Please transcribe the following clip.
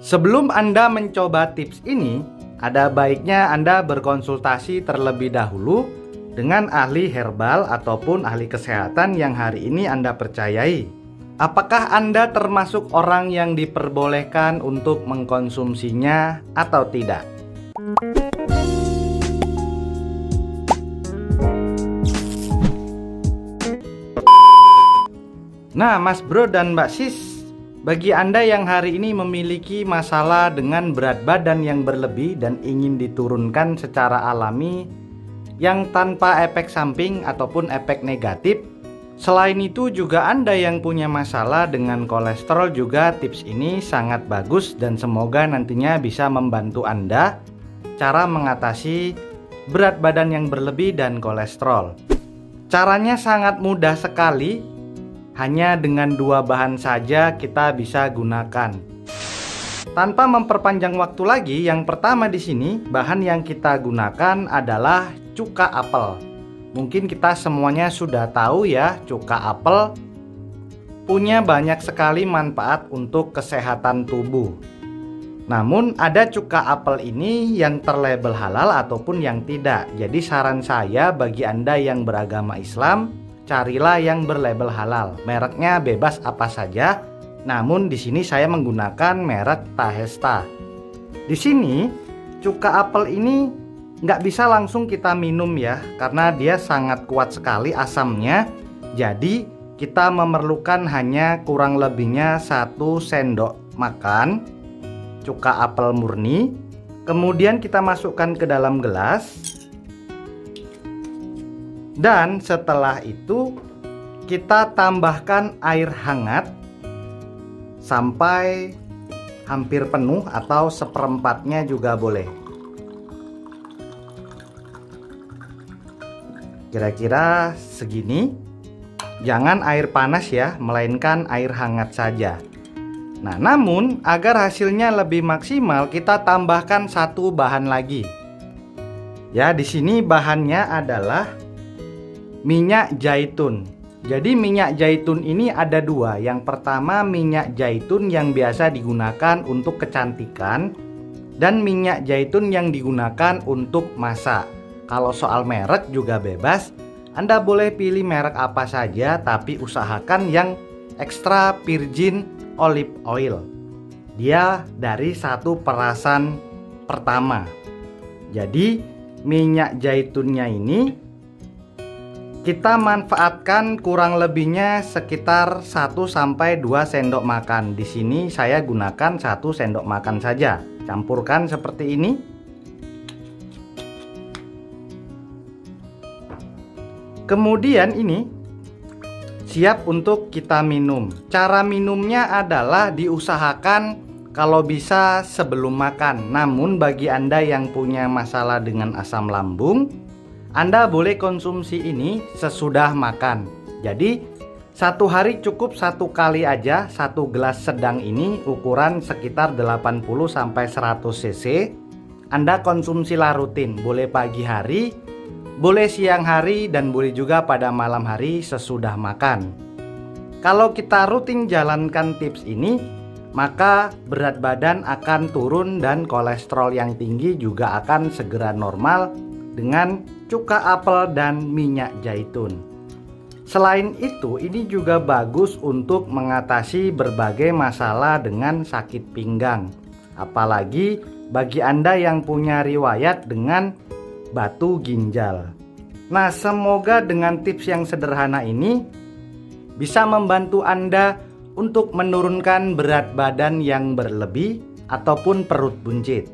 Sebelum Anda mencoba tips ini, ada baiknya Anda berkonsultasi terlebih dahulu dengan ahli herbal ataupun ahli kesehatan yang hari ini Anda percayai. Apakah Anda termasuk orang yang diperbolehkan untuk mengkonsumsinya atau tidak? Nah, Mas Bro dan Mbak Sis, bagi Anda yang hari ini memiliki masalah dengan berat badan yang berlebih dan ingin diturunkan secara alami yang tanpa efek samping ataupun efek negatif, selain itu juga Anda yang punya masalah dengan kolesterol juga tips ini sangat bagus dan semoga nantinya bisa membantu Anda cara mengatasi berat badan yang berlebih dan kolesterol. Caranya sangat mudah sekali hanya dengan dua bahan saja kita bisa gunakan. Tanpa memperpanjang waktu lagi, yang pertama di sini bahan yang kita gunakan adalah cuka apel. Mungkin kita semuanya sudah tahu ya, cuka apel punya banyak sekali manfaat untuk kesehatan tubuh. Namun ada cuka apel ini yang terlabel halal ataupun yang tidak. Jadi saran saya bagi Anda yang beragama Islam carilah yang berlabel halal. Mereknya bebas apa saja. Namun di sini saya menggunakan merek Tahesta. Di sini cuka apel ini nggak bisa langsung kita minum ya, karena dia sangat kuat sekali asamnya. Jadi kita memerlukan hanya kurang lebihnya satu sendok makan cuka apel murni. Kemudian kita masukkan ke dalam gelas dan setelah itu kita tambahkan air hangat sampai hampir penuh atau seperempatnya juga boleh. Kira-kira segini. Jangan air panas ya, melainkan air hangat saja. Nah, namun agar hasilnya lebih maksimal, kita tambahkan satu bahan lagi. Ya, di sini bahannya adalah minyak zaitun. Jadi minyak zaitun ini ada dua. Yang pertama minyak zaitun yang biasa digunakan untuk kecantikan dan minyak zaitun yang digunakan untuk masak. Kalau soal merek juga bebas. Anda boleh pilih merek apa saja tapi usahakan yang extra virgin olive oil. Dia dari satu perasan pertama. Jadi minyak zaitunnya ini kita manfaatkan kurang lebihnya sekitar 1 sampai 2 sendok makan. Di sini saya gunakan 1 sendok makan saja. Campurkan seperti ini. Kemudian ini siap untuk kita minum. Cara minumnya adalah diusahakan kalau bisa sebelum makan. Namun bagi Anda yang punya masalah dengan asam lambung, anda boleh konsumsi ini sesudah makan. Jadi satu hari cukup satu kali aja satu gelas sedang ini ukuran sekitar 80 sampai 100 cc. Anda konsumsilah rutin, boleh pagi hari, boleh siang hari dan boleh juga pada malam hari sesudah makan. Kalau kita rutin jalankan tips ini, maka berat badan akan turun dan kolesterol yang tinggi juga akan segera normal dengan cuka apel dan minyak zaitun. Selain itu, ini juga bagus untuk mengatasi berbagai masalah dengan sakit pinggang. Apalagi bagi Anda yang punya riwayat dengan batu ginjal. Nah, semoga dengan tips yang sederhana ini bisa membantu Anda untuk menurunkan berat badan yang berlebih ataupun perut buncit.